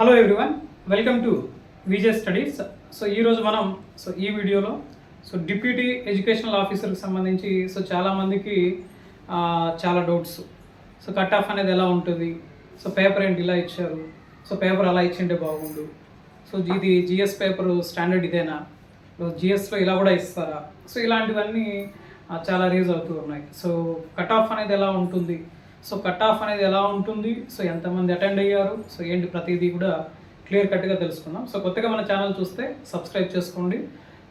Hello everyone welcome to Vijay studies so ఈరోజు మనం so ఈ వీడియోలో సో డిప్యూటీ ఎడ్యుకేషనల్ ఆఫీసర్కి సంబంధించి సో చాలామందికి చాలా డౌట్స్ సో కట్ ఆఫ్ అనేది ఎలా ఉంటుంది? సో పేపర్ ఏంటి ఇలా ఇచ్చారు? సో పేపర్ అలా ఇచ్చింటే బాగుండు. సో ఇది జిఎస్ పేపర్ స్టాండర్డ్ ఇదేనా? జిఎస్లో ఇలా కూడా ఇస్తారా? సో ఇలాంటివన్నీ చాలా రీజ్ అవుతూ ఉన్నాయి. సో కట్ ఆఫ్ అనేది ఎలా ఉంటుంది? సో కట్ ఆఫ్ అనేది ఎలా ఉంటుంది? సో ఎంతమంది అటెండ్ అయ్యారు? సో ఏంటి ప్రతిదీ కూడా క్లియర్ కట్గా తెలుసుకుందాం సో కొత్తగా మన ఛానల్ చూస్తే సబ్స్క్రైబ్ చేసుకోండి.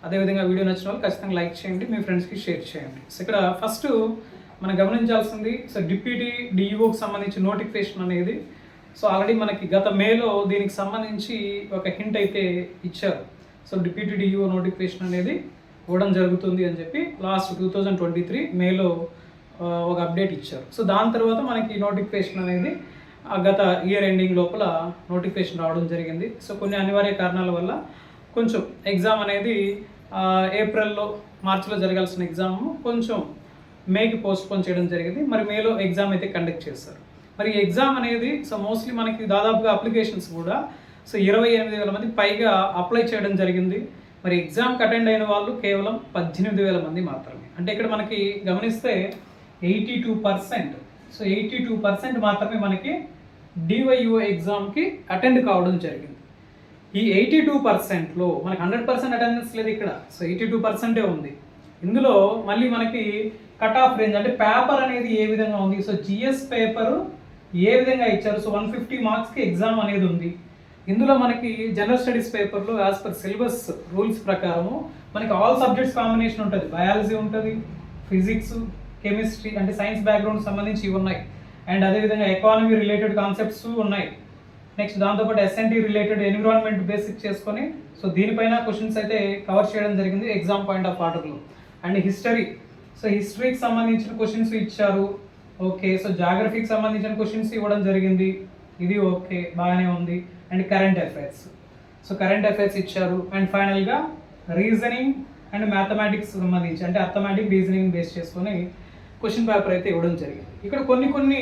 అదేవిధంగా వీడియో నచ్చిన వాళ్ళు ఖచ్చితంగా లైక్ చేయండి మీ ఫ్రెండ్స్కి షేర్ చేయండి. సో ఇక్కడ ఫస్ట్ మనం గమనించాల్సింది సో డిప్యూటీ డిఈఓకి సంబంధించి నోటిఫికేషన్ అనేది సో ఆల్రెడీ మనకి గత మేలో దీనికి సంబంధించి ఒక హింట్ అయితే ఇచ్చారు. సో డిప్యూటీ డిఈఓ నోటిఫికేషన్ అనేది ఇవ్వడం జరుగుతుంది అని చెప్పి last two thousand twenty three మేలో ఒక అప్డేట్ ఇచ్చారు. సో దాని తర్వాత మనకి నోటిఫికేషన్ అనేది ఆ, గత ఇయర్ ఎండింగ్ లోపల నోటిఫికేషన్ రావడం జరిగింది. సో కొన్ని అనివార్య కారణాల వల్ల కొంచెం ఎగ్జామ్ అనేది ఏప్రిల్లో మార్చిలో జరగాల్సిన ఎగ్జామ్ కొంచెం మేకి పోస్ట్పోన్ చేయడం జరిగింది. మరి మేలో ఎగ్జామ్ అయితే కండక్ట్ చేశారు. మరి ఎగ్జామ్ అనేది సో మోస్ట్లీ మనకి దాదాపుగా అప్లికేషన్స్ కూడా సో ఇరవై ఎనిమిది వేల మంది పైగా అప్లై చేయడం జరిగింది. మరి ఎగ్జామ్కి అటెండ్ అయిన వాళ్ళు కేవలం పద్దెనిమిది వేల మంది మాత్రమే. అంటే ఇక్కడ మనకి గమనిస్తే eighty two percent. So eighty two percent మాత్రమే మనకి డివైఓ ఎగ్జామ్కి అటెండ్ కావడం జరిగింది. ఈ ఎయిటీ టూ పర్సెంట్లో మనకి హండ్రెడ్ పర్సెంట్ అటెండెన్స్ లేదు ఇక్కడ. సో ఎయిటీ టూ పర్సెంటే ఉంది. ఇందులో మళ్ళీ మనకి కట్ ఆఫ్ రేంజ్ అంటే పేపర్ అనేది ఏ విధంగా ఉంది? సో జిఎస్ పేపర్ ఏ విధంగా ఇచ్చారు? సో వన్ ఫిఫ్టీ మార్క్స్కి ఎగ్జామ్ అనేది ఉంది. ఇందులో మనకి జనరల్ స్టడీస్ పేపర్లో యాజ్ పర్ సిలబస్ రూల్స్ ప్రకారము మనకి ఆల్ సబ్జెక్ట్స్ కాంబినేషన్ ఉంటుంది. బయాలజీ ఉంటుంది ఫిజిక్స్ కెమిస్ట్రీ అంటే సైన్స్ బ్యాక్గ్రౌండ్ సంబంధించి ఇవి ఉన్నాయి. అండ్ అదేవిధంగా ఎకానమీ రిలేటెడ్ కాన్సెప్ట్స్ ఉన్నాయి. నెక్స్ట్ దాంతోపాటు S N T related environment basic చేసుకొని సో దీనిపైన క్వశ్చన్స్ అయితే కవర్ చేయడం జరిగింది ఎగ్జామ్ పాయింట్ ఆఫ్ ఆర్డర్లో అండ్ హిస్టరీ సో హిస్టరీకి సంబంధించిన క్వశ్చన్స్ ఇచ్చారు. ఓకే సో జాగ్రఫీకి సంబంధించిన క్వశ్చన్స్ ఇవ్వడం జరిగింది. ఇది ఓకే బాగానే ఉంది. And current affairs so current affairs ఇచ్చారు. అండ్ ఫైనల్గా రీజనింగ్ అండ్ మ్యాథమెటిక్స్ సంబంధించి అంటే అథమెటిక్ రీజనింగ్ బేస్ చేసుకొని క్వశ్చన్ పేపర్ అయితే ఇవ్వడం జరిగింది. ఇక్కడ కొన్ని కొన్ని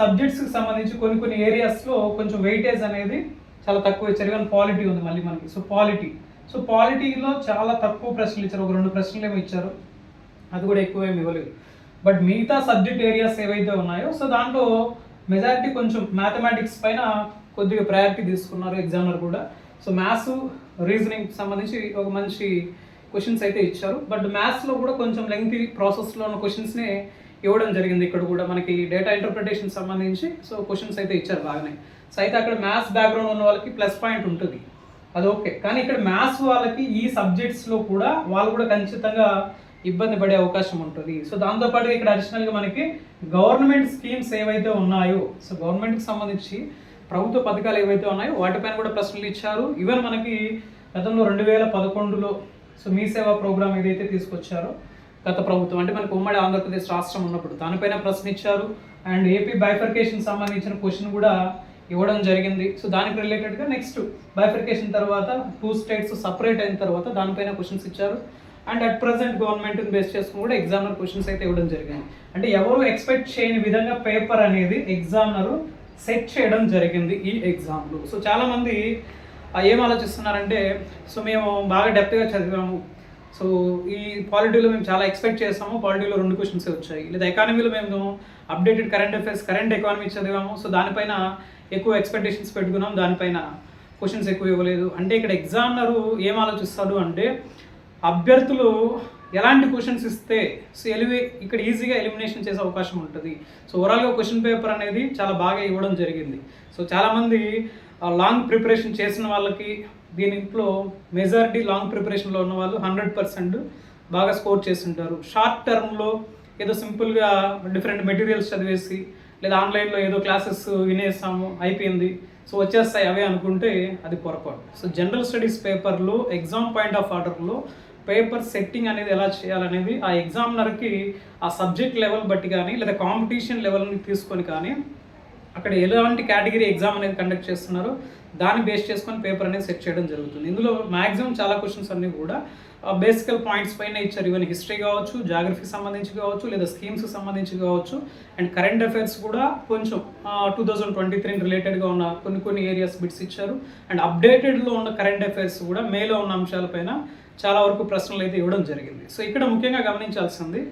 సబ్జెక్ట్స్కి సంబంధించి కొన్ని కొన్ని ఏరియాస్లో కొంచెం వెయిటేజ్ అనేది చాలా తక్కువ ఇచ్చారు. కానీ పాలిటీ ఉంది మళ్ళీ మనకి. సో పాలిటీ సో పాలిటీలో చాలా తక్కువ ప్రశ్నలు ఇచ్చారు. ఒక రెండు ప్రశ్నలు ఏమో ఇచ్చారు. అది కూడా ఎక్కువ ఏమి ఇవ్వలేదు. బట్ మిగతా సబ్జెక్ట్ ఏరియాస్ ఏవైతే ఉన్నాయో సో దాంట్లో మెజారిటీ కొంచెం మ్యాథమెటిక్స్ పైన కొద్దిగా ప్రయారిటీ తీసుకున్నారు ఎగ్జామినర్ కూడా. సో మ్యాథ్స్ రీజనింగ్ సంబంధించి ఒక మంచి క్వశ్చన్స్ అయితే ఇచ్చారు. బట్ మ్యాథ్స్లో కూడా కొంచెం లెంగ్తీ ప్రాసెస్లో ఉన్న క్వశ్చన్స్నే ఇవ్వడం జరిగింది ఇక్కడ కూడా మనకి డేటా ఇంటర్ప్రిటేషన్ సంబంధించి. సో క్వశ్చన్స్ అయితే ఇచ్చారు బాగానే. సో అయితే అక్కడ మ్యాథ్స్ బ్యాక్గ్రౌండ్ ఉన్న వాళ్ళకి ప్లస్ పాయింట్ ఉంటుంది. అది ఓకే కానీ ఇక్కడ మ్యాథ్స్ వాళ్ళకి ఈ సబ్జెక్ట్స్లో కూడా వాళ్ళు కూడా ఖచ్చితంగా ఇబ్బంది పడే అవకాశం ఉంటుంది. సో దాంతోపాటు ఇక్కడ అడిషనల్గా మనకి గవర్నమెంట్ స్కీమ్స్ ఏవైతే ఉన్నాయో సో గవర్నమెంట్కి సంబంధించి ప్రభుత్వ పథకాలు ఏవైతే ఉన్నాయో వాటిపైన కూడా ప్రశ్నలు ఇచ్చారు. ఈవెన్ మనకి గతంలో రెండు వేల పదకొండులో సో మీ సేవా ప్రోగ్రామ్ ఏదైతే తీసుకొచ్చారో గత ప్రభుత్వం అంటే మనకు ఉమ్మడి ఆంధ్రప్రదేశ్ రాష్ట్రం ఉన్నప్పుడు దానిపైన ప్రశ్న ఇచ్చారు అండ్ ఏపీ బైఫర్కేషన్ సంబంధించిన క్వశ్చన్ కూడా ఇవ్వడం జరిగింది. సో దానికి రిలేటెడ్గా నెక్స్ట్ బైఫర్కేషన్ తర్వాత టూ స్టేట్స్ సపరేట్ అయిన తర్వాత దానిపైన క్వశ్చన్స్ ఇచ్చారు. అండ్ అట్ ప్రజెంట్ గవర్నమెంట్ని బేస్ చేసుకుని కూడా ఎగ్జామినర్ క్వశ్చన్స్ అయితే ఇవ్వడం జరిగింది. అంటే ఎవరు ఎక్స్పెక్ట్ చేయని విధంగా పేపర్ అనేది ఎగ్జామినర్ సెట్ చేయడం జరిగింది ఈ ఎగ్జామ్లో సో చాలామంది ఏం ఆలోచిస్తున్నారంటే సో మేము బాగా డెప్త్గా చదివాము. సో ఈ పాలిటీలో మేము చాలా ఎక్స్పెక్ట్ చేస్తాము పాలిటీలో రెండు క్వశ్చన్స్ వచ్చాయి. లేదా ఎకానమీలో మేము updated current affairs current economy చదివాము. సో దానిపైన ఎక్కువ ఎక్స్పెక్టేషన్స్ పెట్టుకున్నాం. దానిపైన క్వశ్చన్స్ ఎక్కువ ఇవ్వలేదు. అంటే ఇక్కడ ఎగ్జామినరు ఏం ఆలోచిస్తాడు అంటే అభ్యర్థులు ఎలాంటి క్వశ్చన్స్ ఇస్తే సో ఎలివే ఇక్కడ ఈజీగా ఎలిమినేషన్ చేసే అవకాశం ఉంటుంది. సో ఓవరాల్గా క్వశ్చన్ పేపర్ అనేది చాలా బాగా ఇవ్వడం జరిగింది. సో చాలామంది లాంగ్ ప్రిపరేషన్ చేసిన వాళ్ళకి దీనిలో మెజారిటీ లాంగ్ ప్రిపరేషన్లో ఉన్న వాళ్ళు హండ్రెడ్ పర్సెంట్ బాగా స్కోర్ చేస్తుంటారు. షార్ట్ టర్మ్లో ఏదో సింపుల్గా డిఫరెంట్ మెటీరియల్స్ చదివేసి లేదా ఆన్లైన్లో ఏదో క్లాసెస్ వినేసాము అయిపోయింది. సో వచ్చేస్తాయి అవే అనుకుంటే అది పొరపాటు. సో జనరల్ స్టడీస్ పేపర్లో ఎగ్జామ్ పాయింట్ ఆఫ్ ఆర్డర్లో పేపర్ సెట్టింగ్ అనేది ఎలా చేయాలనేది ఆ ఎగ్జామినర్కి ఆ సబ్జెక్ట్ లెవెల్ బట్టి కానీ లేదా కాంపిటీషన్ లెవెల్ని తీసుకొని కానీ అక్కడ ఎలాంటి కేటగిరీ ఎగ్జామ్ అనేది కండక్ట్ చేస్తున్నారో దాన్ని బేస్ చేసుకొని పేపర్ అనేది సెట్ చేయడం జరుగుతుంది. ఇందులో మ్యాక్సిమం చాలా క్వశ్చన్స్ అన్నీ కూడా బేసికల్ పాయింట్స్ పైన ఇచ్చారు. ఈవెన్ హిస్టరీ కావచ్చు జాగ్రఫీకి సంబంధించి కావచ్చు లేదా స్కీమ్స్కి సంబంధించి కావచ్చు. అండ్ కరెంట్ అఫైర్స్ కూడా కొంచెం టూ థౌజండ్ ట్వంటీ త్రీ రిలేటెడ్గా ఉన్న కొన్ని కొన్ని ఏరియాస్ బిట్స్ ఇచ్చారు. అండ్ అప్డేటెడ్లో ఉన్న కరెంట్ అఫైర్స్ కూడా మేలో ఉన్న అంశాలపైన చాలా వరకు ప్రశ్నలు అయితే ఇవ్వడం జరిగింది. సో ఇక్కడ ముఖ్యంగా గమనించాల్సింది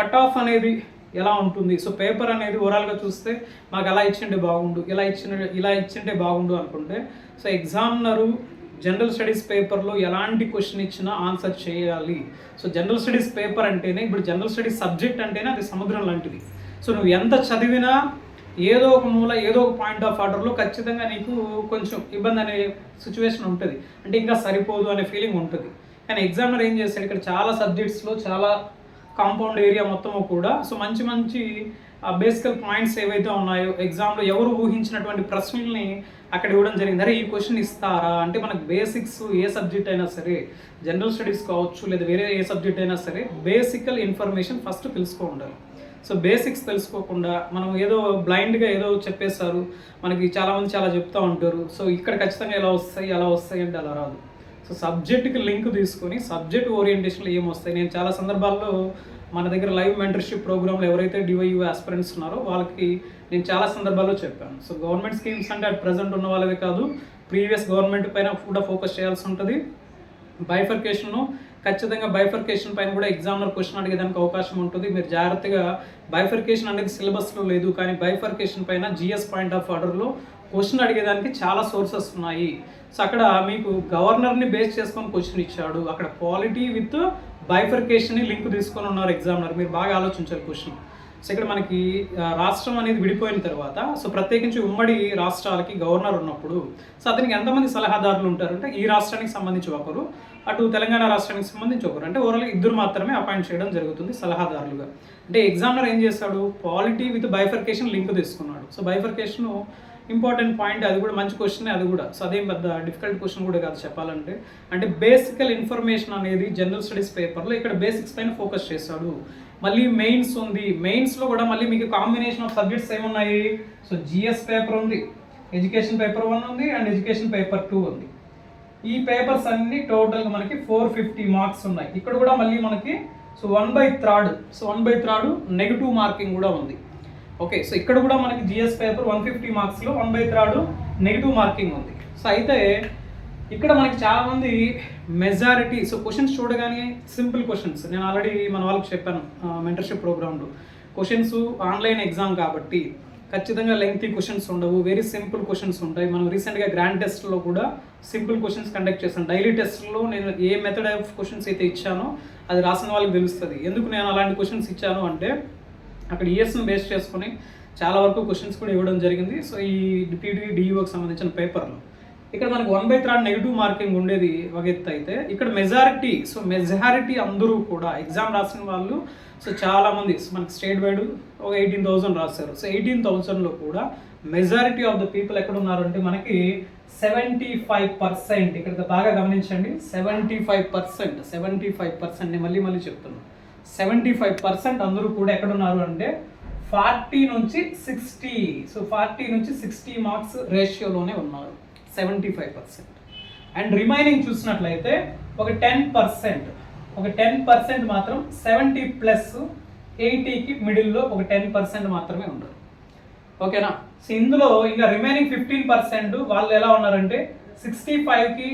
కట్ ఆఫ్ అనేది ఎలా ఉంటుంది? సో పేపర్ అనేది ఓవరాల్గా చూస్తే మాకు అలా ఇచ్చిండే బాగుండు ఇలా ఇచ్చిన ఇలా ఇచ్చింటే బాగుండు అనుకుంటే సో ఎగ్జామినరు జనరల్ స్టడీస్ పేపర్లో ఎలాంటి క్వశ్చన్ ఇచ్చినా ఆన్సర్ చేయాలి. సో జనరల్ స్టడీస్ పేపర్ అంటేనే ఇప్పుడు జనరల్ స్టడీస్ సబ్జెక్ట్ అంటేనే అది సముద్రం లాంటిది. సో నువ్వు ఎంత చదివినా ఏదో ఒక మూల ఏదో ఒక పాయింట్ ఆఫ్ ఆర్డర్లో ఖచ్చితంగా నీకు కొంచెం ఇబ్బంది అనే సిచ్యువేషన్ ఉంటుంది. అంటే ఇంకా సరిపోదు అనే ఫీలింగ్ ఉంటుంది. కానీ ఎగ్జామినర్ ఏం చేస్తాడు? ఇక్కడ చాలా సబ్జెక్ట్స్లో చాలా కాంపౌండ్ ఏరియా మొత్తము కూడా. సో మంచి మంచి బేసికల్ పాయింట్స్ ఏవైతే ఉన్నాయో ఎగ్జామ్లో ఎవరు ఊహించినటువంటి ప్రశ్నల్ని అక్కడ ఇవ్వడం జరిగింది. అరే ఈ క్వశ్చన్ ఇస్తారా? అంటే మనకు బేసిక్స్ ఏ సబ్జెక్ట్ అయినా సరే జనరల్ స్టడీస్ కావచ్చు లేదా వేరే ఏ సబ్జెక్ట్ అయినా సరే బేసికల్ ఇన్ఫర్మేషన్ ఫస్ట్ తెలుసుకో ఉండాలి. సో బేసిక్స్ తెలుసుకోకుండా మనం ఏదో బ్లైండ్గా ఏదో చెప్పేస్తారు మనకి చాలామంది చాలా చెప్తూ ఉంటారు. సో ఇక్కడ ఖచ్చితంగా ఎలా వస్తాయి అలా వస్తాయి అంటే అలా రాదు. సో సబ్జెక్ట్కి లింక్ తీసుకొని సబ్జెక్ట్ ఓరియంటేషన్లో ఏం వస్తాయి నేను చాలా సందర్భాల్లో మన దగ్గర లైవ్ మెంటర్షిప్ ప్రోగ్రామ్లో ఎవరైతే డివైయూ ఆస్పిరెంట్స్ ఉన్నారో వాళ్ళకి నేను చాలా సందర్భాల్లో చెప్పాను. సో గవర్నమెంట్ స్కీమ్స్ అంటే అట్ ప్రజెంట్ ఉన్న వాళ్ళవే కాదు ప్రీవియస్ గవర్నమెంట్ పైన కూడా ఫోకస్ చేయాల్సి ఉంటుంది. బైఫర్కేషన్ను ఖచ్చితంగా బైఫర్కేషన్ పైన కూడా ఎగ్జామ్లో క్వశ్చన్ అడిగేదానికి అవకాశం ఉంటుంది. మీరు జాగ్రత్తగా బైఫర్కేషన్ అనేది సిలబస్లో లేదు కానీ బైఫర్కేషన్ పైన జిఎస్ పాయింట్ ఆఫ్ ఆర్డర్లో క్వశ్చన్ అడిగేదానికి చాలా సోర్సెస్ ఉన్నాయి. సో అక్కడ మీకు గవర్నర్ని బేస్ చేసుకొని క్వశ్చన్ ఇచ్చాడు. అక్కడ క్వాలిటీ విత్ బైఫర్కేషన్ని లింక్ తీసుకొని ఉన్నారు ఎగ్జామినర్. మీరు బాగా ఆలోచించారు క్వశ్చన్. సో ఇక్కడ మనకి రాష్ట్రం అనేది విడిపోయిన తర్వాత సో ప్రత్యేకించి ఉమ్మడి రాష్ట్రాలకి గవర్నర్ ఉన్నప్పుడు సో అతనికి ఎంతమంది సలహాదారులు ఉంటారు? అంటే ఈ రాష్ట్రానికి సంబంధించి ఒకరు అటు తెలంగాణ రాష్ట్రానికి సంబంధించి ఒకరు. అంటే ఓవరాల్గా ఇద్దరు మాత్రమే అపాయింట్ చేయడం జరుగుతుంది సలహాదారులుగా. అంటే ఎగ్జామినర్ ఏం చేస్తాడు పాలిటీ విత్ బైఫర్కేషన్ లింక్ తీసుకున్నాడు. సో బైఫర్కేషన్ ఇంపార్టెంట్ పాయింట్ అది కూడా మంచి క్వశ్చన్ అది కూడా. సో అదేం పెద్ద డిఫికల్ట్ క్వశ్చన్ కూడా కాదు చెప్పాలంటే. అంటే బేసికల్ ఇన్ఫర్మేషన్ అనేది జనరల్ స్టడీస్ పేపర్లో ఇక్కడ బేసిక్స్ పైన ఫోకస్ చేస్తాడు మళ్ళీ మెయిన్స్ ఉంది. మెయిన్స్లో కూడా మళ్ళీ మీకు కాంబినేషన్ ఆఫ్ సబ్జెక్ట్స్ ఏమున్నాయి? సో జిఎస్ పేపర్ ఉంది ఎడ్యుకేషన్ పేపర్ వన్ ఉంది అండ్ ఎడ్యుకేషన్ పేపర్ టూ ఉంది. ఈ పేపర్స్ అన్ని టోటల్గా మనకి ఫోర్ ఫిఫ్టీ మార్క్స్ ఉన్నాయి. ఇక్కడ కూడా మళ్ళీ మనకి so one by third so one by third negative marking కూడా ఉంది. ఓకే సో ఇక్కడ కూడా మనకి GS paper one fifty మార్క్స్లో one by third negative marking ఉంది. సో అయితే ఇక్కడ మనకి చాలామంది మెజారిటీ సో క్వశ్చన్స్ చూడగానే సింపుల్ క్వశ్చన్స్ నేను ఆల్రెడీ మన వాళ్ళకి చెప్పాను మెంటర్షిప్ ప్రోగ్రాంలో క్వశ్చన్స్ ఆన్లైన్ ఎగ్జామ్ కాబట్టి ఖచ్చితంగా లెంగ్తీ క్వశ్చన్స్ ఉండవు వెరీ సింపుల్ క్వశ్చన్స్ ఉంటాయి. మనం రీసెంట్గా గ్రాండ్ టెస్ట్లో కూడా సింపుల్ క్వశ్చన్స్ కండక్ట్ చేస్తాను డైలీ టెస్ట్లో నేను ఏ మెథడ్ ఆఫ్ క్వశ్చన్స్ అయితే ఇచ్చానో అది రాసిన వాళ్ళకి తెలుస్తుంది. ఎందుకు నేను అలాంటి క్వశ్చన్స్ ఇచ్చాను అంటే అక్కడ ఇయర్స్ని బేస్ చేసుకొని చాలా వరకు క్వశ్చన్స్ కూడా ఇవ్వడం జరిగింది. సో ఈ డిప్యూటీ డిఈఓకి సంబంధించిన పేపర్లో ఇక్కడ మనకు one by third negative marking ఉండేది ఒక ఎత్తు అయితే ఇక్కడ మెజారిటీ సో మెజారిటీ అందరూ కూడా ఎగ్జామ్ రాసిన వాళ్ళు సో చాలామంది మనకి స్టేట్ వైడ్ ఒక ఎయిటీన్ థౌసండ్ రాశారు. సో ఎయిటీన్ థౌసండ్లో కూడా మెజారిటీ ఆఫ్ ద పీపుల్ ఎక్కడ ఉన్నారంటే మనకి సెవెంటీ ఫైవ్ పర్సెంట్ ఇక్కడ బాగా గమనించండి seventy five percent seventy five percent నేను మళ్ళీ మళ్ళీ చెప్తున్నాను సెవెంటీ ఫైవ్ పర్సెంట్ అందరూ కూడా ఎక్కడున్నారు అంటే ఫార్టీ నుంచి సిక్స్టీ సో ఫార్టీ నుంచి సిక్స్టీ మార్క్స్ రేషియోలోనే ఉన్నారు. Seventy five percent. And remaining చూసినట్లయితే ఒక టెన్ పర్సెంట్ ఒక టెన్ పర్సెంట్ మాత్రం సెవెంటీ ప్లస్ ఎయిటీకి మిడిల్లో ఒక టెన్ పర్సెంట్ మాత్రమే ఉండరు ఓకేనా? సో ఇందులో ఇంకా రిమైనింగ్ ఫిఫ్టీన్ పర్సెంట్ వాళ్ళు ఎలా ఉన్నారంటే సిక్స్టీ ఫైవ్కి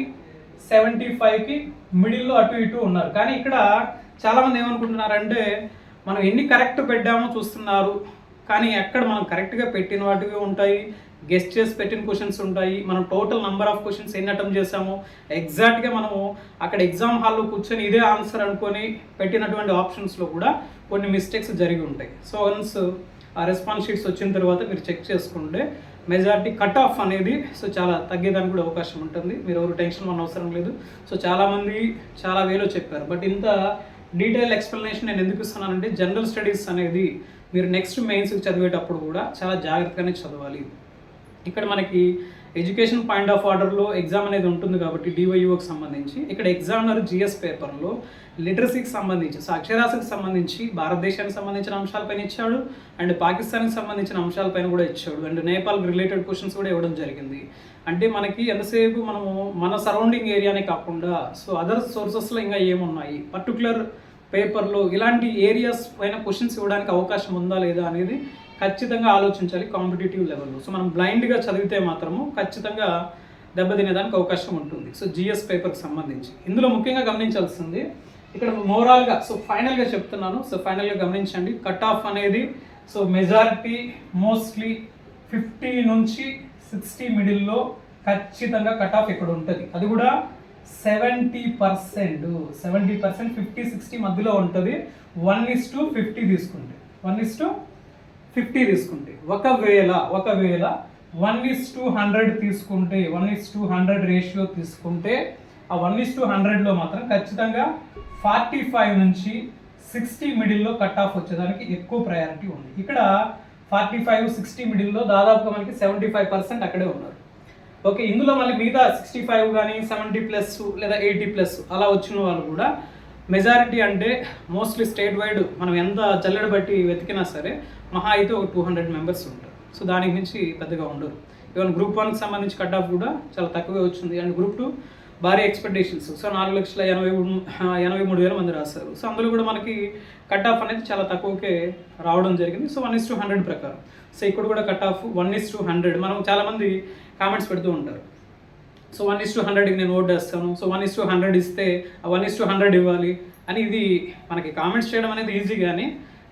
సెవెంటీ ఫైవ్కి మిడిల్లో అటు ఇటు ఉన్నారు. కానీ ఇక్కడ చాలామంది ఏమనుకుంటున్నారంటే మనం ఎన్ని కరెక్ట్ పెట్టామో చూస్తున్నారు కానీ ఎక్కడ మనం కరెక్ట్గా పెట్టిన వాటివి ఉంటాయి. గెస్ట్ చేసి పెట్టిన క్వశ్చన్స్ ఉంటాయి. మనం టోటల్ నెంబర్ ఆఫ్ క్వశ్చన్స్ ఎన్ని అటెంప్ట్ చేసాము ఎగ్జాక్ట్గా మనము అక్కడ ఎగ్జామ్ హాల్లో కూర్చొని ఇదే ఆన్సర్ అనుకొని పెట్టినటువంటి ఆప్షన్స్లో కూడా కొన్ని మిస్టేక్స్ జరిగి ఉంటాయి. సో వన్స్ ఆ రెస్పాన్స్ షీట్స్ వచ్చిన తర్వాత మీరు చెక్ చేసుకుంటే మెజారిటీ కట్ ఆఫ్ అనేది సో చాలా తగ్గేదానికి కూడా అవకాశం ఉంటుంది. మీరు ఎవరు టెన్షన్ మన అవసరం లేదు. సో చాలామంది చాలా వేలో చెప్పారు. బట్ ఇంత డీటెయిల్ ఎక్స్ప్లెనేషన్ నేను ఎందుకు ఇస్తున్నానంటే జనరల్ స్టడీస్ అనేది మీరు నెక్స్ట్ మెయిన్స్కి చదివేటప్పుడు కూడా చాలా జాగ్రత్తగానే చదవాలి. ఇక్కడ మనకి ఎడ్యుకేషన్ పాయింట్ ఆఫ్ ఆర్డర్లో ఎగ్జామ్ అనేది ఉంటుంది కాబట్టి డివైఓకి సంబంధించి. ఇక్కడ ఎగ్జామినర్ జిఎస్ పేపర్లో లిటరసీకి సంబంధించి సో సంబంధించి భారతదేశానికి సంబంధించిన అంశాలపైన ఇచ్చాడు అండ్ పాకిస్తాన్కి సంబంధించిన అంశాలపైన కూడా ఇచ్చాడు. అండ్ నేపాల్కి రిలేటెడ్ క్వశ్చన్స్ కూడా ఇవ్వడం జరిగింది. అంటే మనకి ఎంతసేపు మనము మన సరౌండింగ్ ఏరియానే కాకుండా సో అదర్ సోర్సెస్లో ఇంకా ఏమున్నాయి? పర్టికులర్ పేపర్లో ఇలాంటి ఏరియాస్ పైన క్వశ్చన్స్ ఇవ్వడానికి అవకాశం ఉందా లేదా అనేది ఖచ్చితంగా ఆలోచించాలి కాంపిటేటివ్ లెవెల్లో. సో మనం బ్లైండ్గా చదివితే మాత్రము ఖచ్చితంగా దెబ్బతినేదానికి అవకాశం ఉంటుంది. సో జిఎస్ పేపర్కి సంబంధించి. ఇందులో ముఖ్యంగా గమనించాల్సింది ఇక్కడ మోరల్గా సో ఫైనల్గా చెప్తున్నాను. సో ఫైనల్గా గమనించండి. కట్ ఆఫ్ అనేది సో మెజారిటీ మోస్ట్లీ ఫిఫ్టీ నుంచి సిక్స్టీ మిడిల్లో ఖచ్చితంగా కట్ ఆఫ్ ఇక్కడ ఉంటుంది? అది కూడా seventy percent seventy percent fifty sixty మధ్యలో ఉంటుంది. వన్ ఇస్ టు ఫిఫ్టీ తీసుకుంటే. వన్ ఇస్ టు ఫిఫ్టీ తీసుకుంటే. ఒకవేళ ఒకవేళ వన్ ఇస్ టూ హండ్రెడ్ తీసుకుంటే one is to hundred ratio తీసుకుంటే ఆ వన్ ఇస్ టూ హండ్రెడ్లో మాత్రం ఖచ్చితంగా ఫార్టీ ఫైవ్ నుంచి సిక్స్టీ మిడిల్లో కట్ ఆఫ్ వచ్చేదానికి ఎక్కువ ప్రయారిటీ ఉంది. ఇక్కడ ఫార్టీ ఫైవ్ సిక్స్టీ మిడిల్లో దాదాపుగా మనకి సెవెంటీ ఫైవ్ పర్సెంట్ అక్కడే ఉన్నారు. ఓకే ఇందులో మళ్ళీ మిగతా సిక్స్టీ ఫైవ్ కానీ సెవెంటీ ప్లస్ లేదా ఎయిటీ ప్లస్ అలా వచ్చిన వాళ్ళు కూడా మెజారిటీ అంటే మోస్ట్లీ స్టేట్ వైడ్ మనం ఎంత జల్లెడ బట్టి వెతికినా సరే మహా అయితే ఒక టూ హండ్రెడ్ మెంబర్స్ ఉంటారు. సో దానికి మించి పెద్దగా ఉండరు. ఈవెన్ గ్రూప్ వన్కి సంబంధించి కట్ ఆఫ్ కూడా చాలా తక్కువే వచ్చింది. అండ్ గ్రూప్ టూ భారీ ఎక్స్పెక్టేషన్స్ సో నాలుగు లక్షల ఎనభై ఎనభై మూడు వేల మంది రాస్తారు సో అందులో కూడా మనకి కట్ ఆఫ్ అనేది చాలా తక్కువకే రావడం జరిగింది. So one is to hundred ప్రకారం. సో ఇక్కడ కూడా cut off one is to hundred మనం చాలామంది కామెంట్స్ పెడుతూ ఉంటారు. సో వన్ ఇస్ టు హండ్రెడ్కి నేను ఓట్ వేస్తాను. So one is to hundred ఇస్తే ఆ వన్ ఇస్ టూ హండ్రెడ్ ఇవ్వాలి అని ఇది మనకి కామెంట్స్ చేయడం అనేది ఈజీ కానీ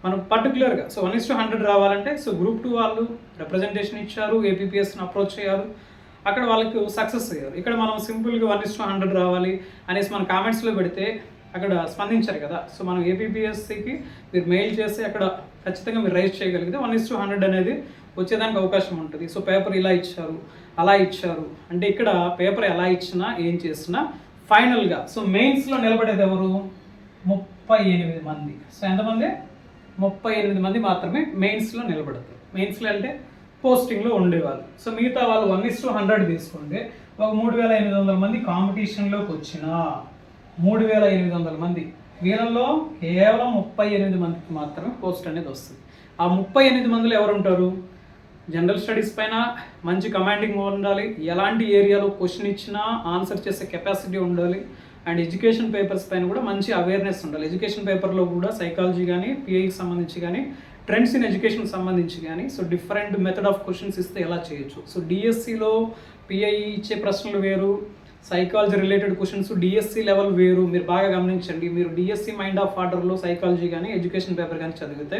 మనం పర్టికులర్గా so one is to hundred రావాలంటే సో గ్రూప్ టూ వాళ్ళు రిప్రజెంటేషన్ ఇచ్చారు ఏపీపీఎస్ని అప్రోచ్ అయ్యారు అక్కడ వాళ్ళకు సక్సెస్ అయ్యారు. ఇక్కడ మనం సింపుల్గా వన్ ఇస్ టు హండ్రెడ్ రావాలి అనేసి మన కామెంట్స్లో పెడితే అక్కడ స్పందించారు కదా. సో మనం ఏపీపీఎస్సికి మీరు మెయిల్ చేసి అక్కడ ఖచ్చితంగా మీరు రైజ్ చేయగలిగితే వన్ ఇస్ టు హండ్రెడ్ అనేది వచ్చేదానికి అవకాశం ఉంటుంది. సో పేపర్ ఇలా ఇచ్చారు అలా ఇచ్చారు. అంటే ఇక్కడ పేపర్ ఎలా ఇచ్చినా ఏం చేసినా ఫైనల్గా సో మెయిన్స్లో నిలబడేది ఎవరు? ముప్పై ఎనిమిది మంది. సో ఎంతమంది? ముప్పై ఎనిమిది మంది మాత్రమే మెయిన్స్లో నిలబడతారు. మెయిన్స్లో అంటే పోస్టింగ్లో ఉండేవాళ్ళు. సో మిగతా వాళ్ళు వన్ ఇస్ టు హండ్రెడ్ తీసుకుంటే ఒక మూడు వేల ఎనిమిది వందల మంది కాంపిటీషన్లోకి వచ్చిన మూడు వేల ఎనిమిది వందల మంది వీళ్ళల్లో కేవలం ముప్పై ఎనిమిది మందికి మాత్రమే పోస్ట్ అనేది వస్తుంది. ఆ ముప్పై ఎనిమిది మందిలో ఎవరు ఉంటారు? జనరల్ స్టడీస్ పైన మంచి కమాండింగ్ ఉండాలి. ఎలాంటి ఏరియాలో క్వశ్చన్ ఇచ్చినా ఆన్సర్ చేసే కెపాసిటీ ఉండాలి. అండ్ ఎడ్యుకేషన్ పేపర్స్ పైన కూడా మంచి అవేర్నెస్ ఉండాలి. ఎడ్యుకేషన్ పేపర్లో కూడా సైకాలజీ కానీ పిఐకి సంబంధించి కానీ ట్రెండ్స్ ఇన్ ఎడ్యుకేషన్ సంబంధించి కానీ so different method of questions ఇస్తే ఎలా చేయొచ్చు? సో డిఎస్సిలో పిఐ ఇచ్చే ప్రశ్నలు వేరు psychology related questions DSC level వేరు. మీరు బాగా గమనించండి. మీరు డిఎస్సి మైండ్ ఆఫ్ ఆర్డర్లో సైకాలజీ కానీ ఎడ్యుకేషన్ పేపర్ కానీ చదివితే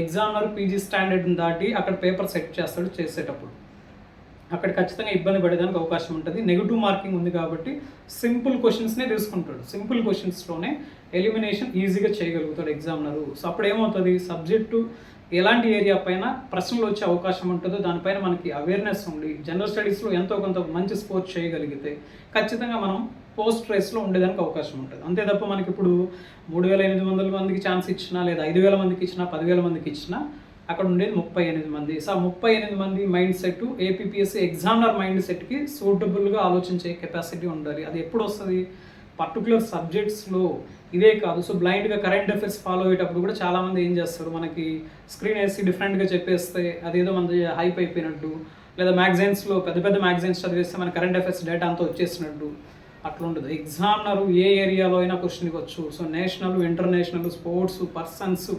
ఎగ్జామినర్ పీజీ స్టాండర్డ్ని దాటి అక్కడ పేపర్ సెట్ చేస్తాడు చేసేటప్పుడు. అక్కడ ఖచ్చితంగా ఇబ్బంది పడేదానికి అవకాశం ఉంటుంది. నెగిటివ్ మార్కింగ్ ఉంది కాబట్టి సింపుల్ క్వశ్చన్స్నే తీసుకుంటాడు. సింపుల్ క్వశ్చన్స్లోనే ఎలిమినేషన్ ఈజీగా చేయగలుగుతాడు ఎగ్జామినరు సో అప్పుడు ఏమవుతుంది? సబ్జెక్టు ఎలాంటి ఏరియా పైన ప్రశ్నలు వచ్చే అవకాశం ఉంటుందో దానిపైన మనకి అవేర్నెస్ ఉండి జనరల్ స్టడీస్లో ఎంతో కొంత మంచి స్కోర్ చేయగలిగితే ఖచ్చితంగా మనం పోస్ట్ రేస్లో ఉండేదానికి అవకాశం ఉంటుంది. అంతే తప్ప మనకి ఇప్పుడు మూడు వేల ఎనిమిది వందల మందికి ఛాన్స్ ఇచ్చినా లేదా ఐదు వేల మందికి ఇచ్చినా పదివేల మందికి ఇచ్చినా అక్కడ ఉండేది ముప్పై ఎనిమిది మంది. సో ఆ ముప్పై ఎనిమిది మంది mind set APPSC examiner mind సెట్కి సూటబుల్గా ఆలోచించే కెపాసిటీ ఉండాలి. అది ఎప్పుడు వస్తుంది? పర్టికులర్ సబ్జెక్ట్స్లో ఇదే కాదు. సో బ్లైండ్గా కరెంట్ అఫైర్స్ ఫాలో అయ్యేటప్పుడు కూడా చాలామంది ఏం చేస్తారు? మనకి స్క్రీన్ వేసి డిఫరెంట్గా చెప్పేస్తే అదేదో మన హైప్ అయిపోయినట్టు లేదా మ్యాగజైన్స్లో పెద్ద పెద్ద మ్యాగజైన్స్ చదివేస్తే మన కరెంట్ అఫైర్స్ డేటా అంతా వచ్చేసినట్టు. అట్లా ఉండదు. ఎగ్జామినర్ ఏ ఏరియాలో అయినా క్వశ్చన్ ఇవ్వచ్చు so national international sports persons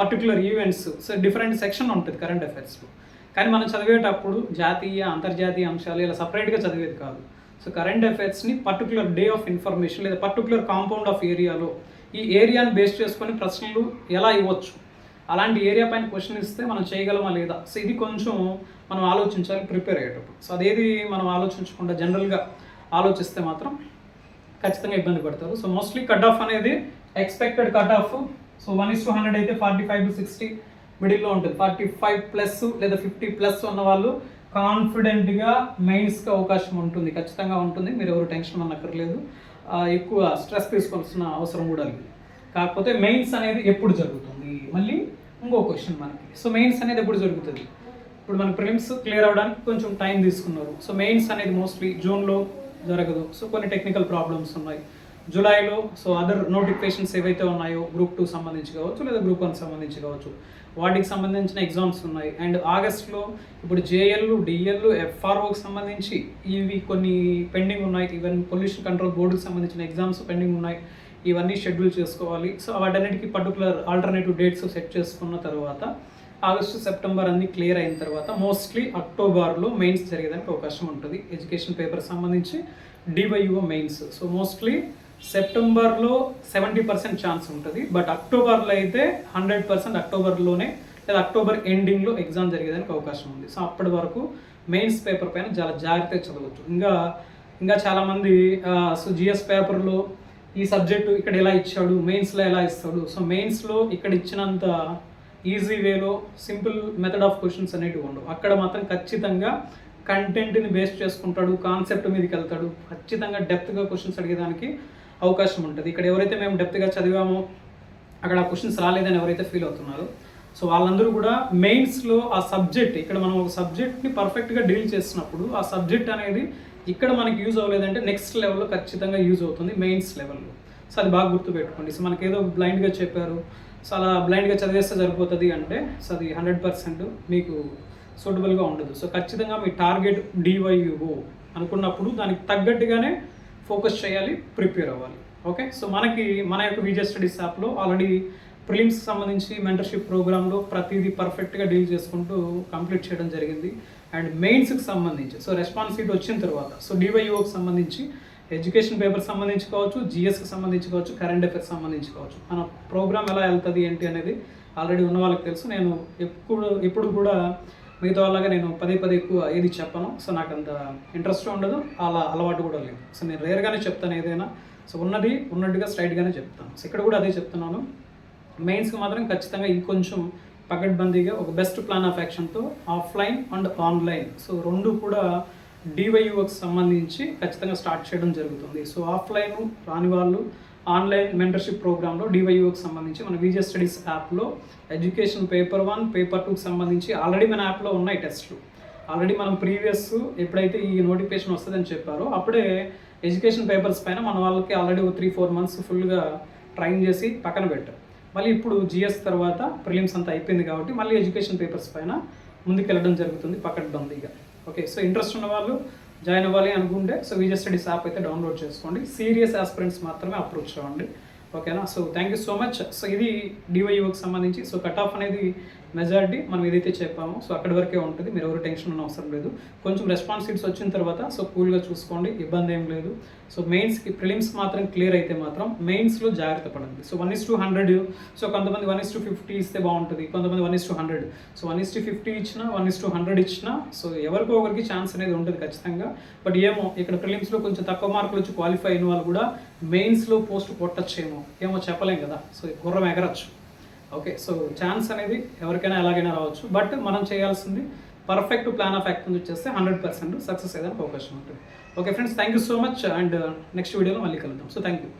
particular events so different section ఉంటుంది కరెంట్ అఫైర్స్లో కానీ మనం చదివేటప్పుడు జాతీయ అంతర్జాతీయ అంశాలు ఇలా సపరేట్గా చదివేది కాదు. సో కరెంట్ అఫైర్స్ని పర్టికులర్ డే ఆఫ్ ఇన్ఫర్మేషన్ లేదా పర్టికులర్ కాంపౌండ్ ఆఫ్ ఏరియాలో ఈ ఏరియాని బేస్ చేసుకొని ప్రశ్నలు ఎలా ఇవ్వచ్చు? అలాంటి ఏరియా పైన క్వశ్చన్ ఇస్తే మనం చేయగలమా లేదా? సో ఇది కొంచెం మనం ఆలోచించాలి ప్రిపేర్ అయ్యేటప్పుడు. సో అదేది మనం ఆలోచించకుండా జనరల్గా ఆలోచిస్తే మాత్రం ఖచ్చితంగా ఇబ్బంది పడతారు. సో మోస్ట్లీ కట్ ఆఫ్ అనేది expected cut off so one is to hundred అయితే ఫార్టీ ఫైవ్ టు సిక్స్టీ మిడిల్లో ఉంటుంది. ఫార్టీ ఫైవ్ ప్లస్ లేదా ఫిఫ్టీ ప్లస్ ఉన్న వాళ్ళు కాన్ఫిడెంట్గా మెయిన్స్కి అవకాశం ఉంటుంది. ఖచ్చితంగా ఉంటుంది. మీరు ఎవరు టెన్షన్ అన్నక్కర్లేదు ఎక్కువ స్ట్రెస్ తీసుకోవాల్సిన అవసరం కూడా లేదు. కాకపోతే మెయిన్స్ అనేది ఎప్పుడు జరుగుతుంది? మళ్ళీ ఇంకో క్వశ్చన్ మనకి. సో మెయిన్స్ అనేది ఎప్పుడు జరుగుతుంది? ఇప్పుడు మన ప్రిలిమ్స్ క్లియర్ అవ్వడానికి కొంచెం టైం తీసుకున్నారు. సో మెయిన్స్ అనేది మోస్ట్లీ జూన్లో జరగదు. సో కొన్ని టెక్నికల్ ప్రాబ్లమ్స్ ఉన్నాయి. జూలైలో సో అదర్ నోటిఫికేషన్స్ ఏవైతే ఉన్నాయో గ్రూప్ టూ సంబంధించి కావచ్చు లేదా గ్రూప్ వన్ సంబంధించి కావచ్చు వాటికి సంబంధించిన ఎగ్జామ్స్ ఉన్నాయి. అండ్ ఆగస్ట్లో ఇప్పుడు జేఎల్ డిఎల్ ఎఫ్ఆర్ఓకి సంబంధించి ఇవి కొన్ని పెండింగ్ ఉన్నాయి. ఈవెన్ పొల్యూషన్ కంట్రోల్ బోర్డుకి సంబంధించిన ఎగ్జామ్స్ పెండింగ్ ఉన్నాయి. ఇవన్నీ షెడ్యూల్ చేసుకోవాలి. సో వాటన్నిటికీ పర్టికులర్ ఆల్టర్నేటివ్ డేట్స్ సెట్ చేసుకున్న తర్వాత ఆగస్టు సెప్టెంబర్ అన్ని క్లియర్ అయిన తర్వాత మోస్ట్లీ అక్టోబర్లో మెయిన్స్ జరిగేదానికి అవకాశం ఉంటుంది. ఎడ్యుకేషన్ పేపర్ సంబంధించి డివైఓ మెయిన్స్ సో మోస్ట్లీ సెప్టెంబర్లో సెవెంటీ పర్సెంట్ ఛాన్స్ ఉంటుంది. బట్ అక్టోబర్లో అయితే హండ్రెడ్ పర్సెంట్ అక్టోబర్లోనే లేదా అక్టోబర్ ఎండింగ్లో ఎగ్జామ్ జరిగేదానికి అవకాశం ఉంది. సో అప్పటి వరకు మెయిన్స్ పేపర్ పైన చాలా జాగ్రత్తగా చదవచ్చు. ఇంకా ఇంకా చాలామంది సో జిఎస్ పేపర్లో ఈ సబ్జెక్టు ఇక్కడ ఎలా ఇచ్చాడు మెయిన్స్లో ఎలా ఇస్తాడు. సో మెయిన్స్లో ఇక్కడ ఇచ్చినంత ఈజీ వేలో సింపుల్ మెథడ్ ఆఫ్ క్వశ్చన్స్ అనేటివి ఉండవు. అక్కడ మాత్రం ఖచ్చితంగా కంటెంట్ని బేస్ చేసుకుంటాడు కాన్సెప్ట్ మీదకి వెళ్తాడు. ఖచ్చితంగా డెప్త్గా క్వశ్చన్స్ అడిగేదానికి అవకాశం ఉంటుంది. ఇక్కడ ఎవరైతే మేము డెప్త్గా చదివామో అక్కడ ఆ క్వశ్చన్స్ రాలేదని ఎవరైతే ఫీల్ అవుతున్నారో సో వాళ్ళందరూ కూడా మెయిన్స్లో ఆ సబ్జెక్ట్ ఇక్కడ మనం ఒక సబ్జెక్ట్ని పర్ఫెక్ట్గా డీల్ చేసినప్పుడు ఆ సబ్జెక్ట్ అనేది ఇక్కడ మనకి యూజ్ అవ్వలేదంటే నెక్స్ట్ లెవెల్లో ఖచ్చితంగా యూజ్ అవుతుంది మెయిన్స్ లెవెల్లో సో అది బాగా గుర్తుపెట్టుకోండి. సో మనకి ఏదో బ్లైండ్గా చెప్పారు సో అలా బ్లైండ్గా చదివేస్తే సరిపోతుంది అంటే సో అది హండ్రెడ్ పర్సెంట్ మీకు సూటబుల్గా ఉండదు. సో ఖచ్చితంగా మీ టార్గెట్ డివైఓ అనుకున్నప్పుడు దానికి తగ్గట్టుగానే ఫోకస్ చేయాలి ప్రిపేర్ అవ్వాలి. ఓకే? సో మనకి మన యొక్క విజయ స్టడీస్ యాప్లో ఆల్రెడీ ప్రిలిమ్స్ సంబంధించి మెంటర్షిప్ ప్రోగ్రాంలో ప్రతిదీ పర్ఫెక్ట్గా డీల్ చేసుకుంటూ కంప్లీట్ చేయడం జరిగింది. అండ్ మెయిన్స్కి సంబంధించి సో రెస్పాన్సిబిలిటీ వచ్చిన తర్వాత సో డివైఓకి సంబంధించి ఎడ్యుకేషన్ పేపర్ సంబంధించి కావచ్చు జిఎస్కి సంబంధించి కావచ్చు కరెంట్ అఫేర్స్ సంబంధించి కావచ్చు. మన ప్రోగ్రామ్ ఎలా వెళ్తుంది ఏంటి అనేది ఆల్రెడీ ఉన్న వాళ్ళకి తెలుసు. నేను ఎప్పుడు ఎప్పుడు కూడా మిగతా వాళ్ళగా నేను పదే పదే ఎక్కువ ఏది చెప్పను. సో నాకు అంత ఇంట్రెస్ట్ ఉండదు. అలా అలవాటు కూడా లేదు. సో నేను రేర్గానే చెప్తాను ఏదైనా. సో ఉన్నది ఉన్నట్టుగా స్ట్రైట్గానే చెప్తాను. సో ఇక్కడ కూడా అదే చెప్తున్నాను. మెయిన్స్కి మాత్రం ఖచ్చితంగా ఇంకొంచెం పకడ్బందీగా ఒక బెస్ట్ ప్లాన్ ఆఫ్ యాక్షన్తో ఆఫ్లైన్ అండ్ ఆన్లైన్ సో రెండు కూడా డివైయుకి సంబంధించి ఖచ్చితంగా స్టార్ట్ చేయడం జరుగుతుంది. సో ఆఫ్లైన్ రాని వాళ్ళు ఆన్లైన్ మెంటర్షిప్ ప్రోగ్రాంలో డివైయూకి సంబంధించి మన విజయ స్టడీస్ యాప్లో ఎడ్యుకేషన్ పేపర్ వన్ పేపర్ టూకి సంబంధించి ఆల్రెడీ మన యాప్లో ఉన్నాయి టెస్ట్లు. ఆల్రెడీ మనం ప్రీవియస్ ఎప్పుడైతే ఈ నోటిఫికేషన్ వస్తుందని చెప్పారో అప్పుడే ఎడ్యుకేషన్ పేపర్స్ పైన మన వాళ్ళకి ఆల్రెడీ ఒక త్రీ ఫోర్ మంత్స్ ఫుల్గా ట్రైన్ చేసి పక్కన పెట్టారు. మళ్ళీ ఇప్పుడు జిఎస్ తర్వాత ప్రిలిమ్స్ అంతా అయిపోయింది కాబట్టి మళ్ళీ ఎడ్యుకేషన్ పేపర్స్ పైన ముందుకెళ్ళడం జరుగుతుంది పకడ్బందీగా ఓకే సో ఇంట్రెస్ట్ ఉన్న వాళ్ళు జాయిన్ అవ్వాలి అనుకుంటే సో విజయ స్టడీస్ యాప్ అయితే డౌన్లోడ్ చేసుకోండి. సీరియస్ ఆస్పిరెంట్స్ మాత్రమే అప్రోచ్ అవ్వండి ఓకేనా so thank you so much so ఇది డివైఓకి సంబంధించి సో కట్ ఆఫ్ అనేది మెజారిటీ మనం ఏదైతే చెప్పామో సో అక్కడి వరకే ఉంటుంది. మీరు ఎవరు టెన్షన్ ఉన్న అవసరం లేదు. కొంచెం రెస్పాన్సిబిలిటీస్ వచ్చిన తర్వాత సో కూల్గా చూసుకోండి ఇబ్బంది ఏం లేదు. సో మెయిన్స్కి ప్రిలిమ్స్ మాత్రం క్లియర్ అయితే మాత్రం మెయిన్స్లో జాగ్రత్త పడండి. So one is to hundred so కొంతమంది వన్ ఇస్ టు ఫిఫ్టీ ఇస్తే బాగుంటుంది. కొంతమంది one is to hundred. So one is to fifty ఇచ్చినా వన్ ఇస్ టు హండ్రెడ్ ఇచ్చినా సో ఎవరికో ఒకరికి ఛాన్స్ అనేది ఉంటుంది ఖచ్చితంగా. బట్ ఏమో ఇక్కడ ప్రిలిమ్స్లో కొంచెం తక్కువ మార్కులు వచ్చి క్వాలిఫై అయిన వాళ్ళు కూడా మెయిన్స్లో పోస్ట్ కొట్టచ్చేమో. ఏమో చెప్పలేం కదా. సో గుర్రం ఎగరచ్చు. ఓకే సో ఛాన్స్ అనేది ఎవరికైనా ఎలాగైనా రావచ్చు. బట్ మనం చేయాల్సింది పర్ఫెక్ట్ ప్లాన్ ఆఫ్ యాక్షన్ వచ్చేస్తే హండ్రెడ్ పర్సెంట్ సక్సెస్ అయ్యేదానికి అవకాశం ఉంటుంది. Okay friends thank you so much and next వీడియోలో మళ్ళీ కలుద్దాం. So thank you